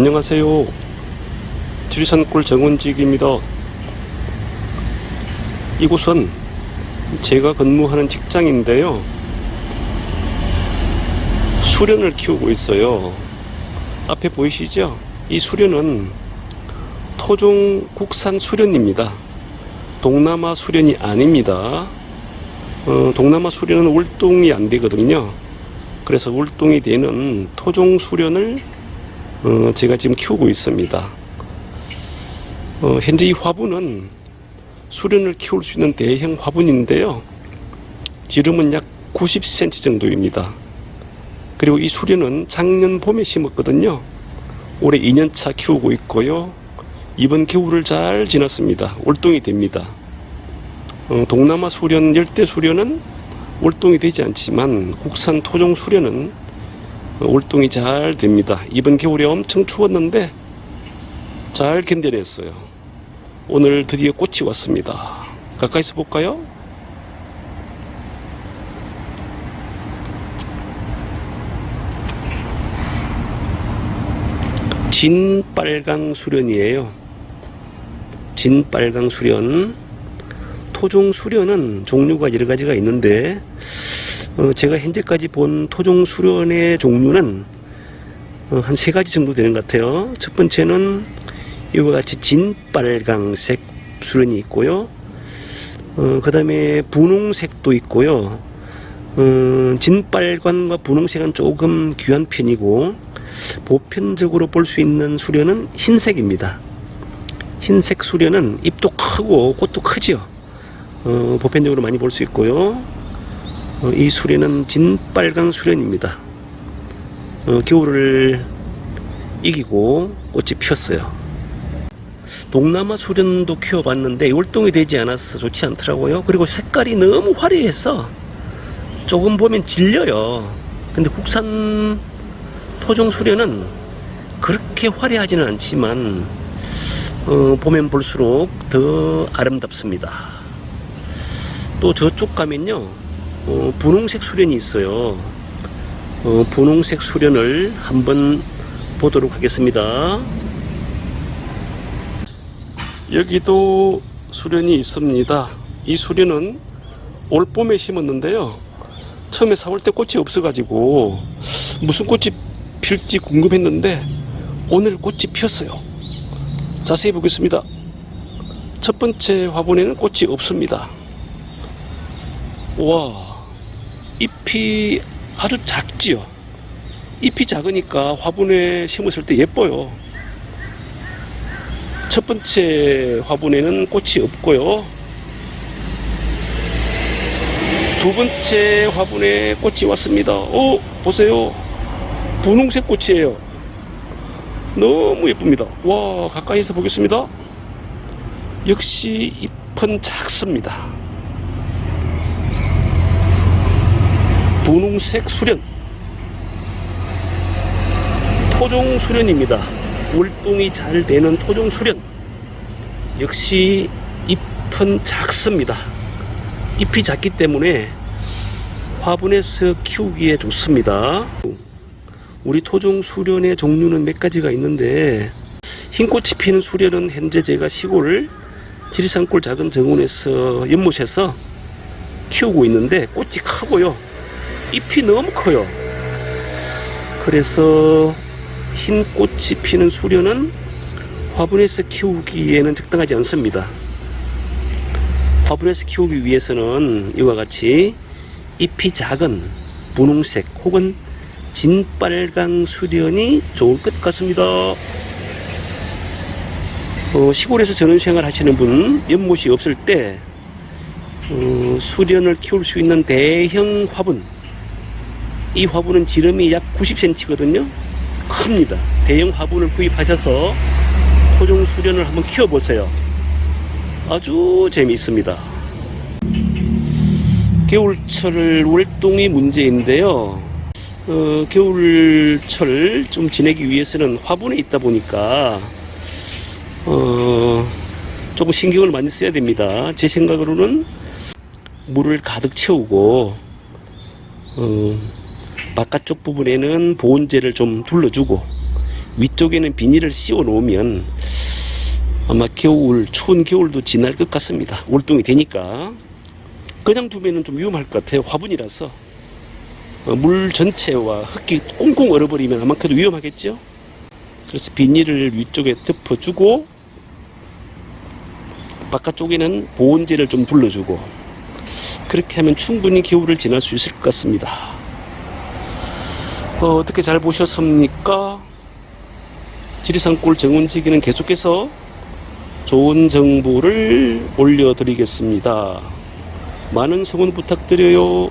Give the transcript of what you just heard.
안녕하세요. 지리산골 정원직입니다. 이곳은 제가 근무하는 직장인데요. 수련을 키우고 있어요. 앞에 보이시죠? 이 수련은 토종 국산 수련입니다. 동남아 수련이 아닙니다. 어, 동남아 수련은 울동이 안 되거든요. 그래서 울동이 되는 토종 수련을 어, 제가 지금 키우고 있습니다. 어, 현재 이 화분은 수련을 키울 수 있는 대형 화분인데요. 지름은 약 90cm 정도입니다. 그리고 이 수련은 작년 봄에 심었거든요. 올해 2년차 키우고 있고요. 이번 겨울을 잘 지났습니다. 올동이 됩니다. 어, 동남아 수련, 열대 수련은 올동이 되지 않지만 국산 토종 수련은 어, 올동이 잘 됩니다. 이번 겨울에 엄청 추웠는데 잘 견뎌냈어요. 오늘 드디어 꽃이 왔습니다. 가까이서 볼까요? 진빨강 수련이에요. 진빨강 수련. 토종 수련은 종류가 여러 가지가 있는데 어, 제가 현재까지 본 토종 수련의 종류는 어, 한세 가지 정도 되는 것 같아요. 첫 번째는 이와 같이 진빨강색 수련이 있고요. 어, 그 다음에 분홍색도 있고요. 어, 진빨간과 분홍색은 조금 귀한 편이고 보편적으로 볼 수 있는 수련은 흰색입니다. 흰색 수련은 잎도 크고 꽃도 크지요. 어, 보편적으로 많이 볼 수 있고요. 어, 이 수련은 진빨강 수련입니다. 어, 겨울을 이기고 꽃이 피었어요. 동남아 수련도 키워봤는데 월동이 되지 않아서 좋지 않더라고요. 그리고 색깔이 너무 화려해서 조금 보면 질려요. 근데 국산 토종 수련은 그렇게 화려하지는 않지만 어, 보면 볼수록 더 아름답습니다. 또 저쪽 가면요 어, 분홍색 수련이 있어요. 어, 분홍색 수련을 한번 보도록 하겠습니다. 여기도 수련이 있습니다. 이 수련은 올 봄에 심었는데요. 처음에 사올 때 꽃이 없어가지고 무슨 꽃이 필지 궁금했는데 오늘 꽃이 피었어요. 자세히 보겠습니다. 첫 번째 화분에는 꽃이 없습니다. 와, 잎이 아주 작지요. 잎이 작으니까 화분에 심었을 때 예뻐요. 첫 번째 화분에는 꽃이 없고요. 두 번째 화분에 꽃이 왔습니다. 오, 보세요. 분홍색 꽃이에요. 너무 예쁩니다. 와, 가까이서 보겠습니다. 역시 잎은 작습니다. 분홍색 수련. 토종 수련입니다. 월동이 잘 되는 토종 수련. 역시 잎은 작습니다. 잎이 작기 때문에 화분에서 키우기에 좋습니다. 우리 토종 수련의 종류는 몇 가지가 있는데 흰꽃이 피는 수련은 현재 제가 시골 지리산골 작은 정원에서 연못에서 키우고 있는데 꽃이 크고요. 잎이 너무 커요. 그래서 흰 꽃이 피는 수련은 화분에서 키우기에는 적당하지 않습니다. 화분에서 키우기 위해서는 이와 같이 잎이 작은 분홍색 혹은 진빨강 수련이 좋을 것 같습니다. 어, 시골에서 전원생활 하시는 분 연못이 없을 때 어, 수련을 키울 수 있는 대형 화분 이 화분은 지름이 약 90cm거든요. 큽니다. 대형 화분을 구입하셔서 토종 수련을 한번 키워보세요. 아주 재미있습니다. 겨울철 월동이 문제인데요. 어, 겨울철 좀 지내기 위해서는 화분에 있다 보니까 어, 조금 신경을 많이 써야 됩니다. 제 생각으로는 물을 가득 채우고 어, 바깥쪽 부분에는 보온재를 좀 둘러주고 위쪽에는 비닐을 씌워 놓으면 아마 겨울 추운 겨울도 지날 것 같습니다. 월동이 되니까 그냥 두면은 좀 위험할 것 같아요. 화분이라서 어, 물 전체와 흙이 꽁꽁 얼어버리면 아마 그래도 위험하겠죠. 그래서 비닐을 위쪽에 덮어주고 바깥쪽에는 보온재를 좀 둘러주고 그렇게 하면 충분히 겨울을 지날 수 있을 것 같습니다. 어, 어떻게 잘 보셨습니까? 지리산골 정원지기는 계속해서 좋은 정보를 올려드리겠습니다. 많은 성원 부탁드려요.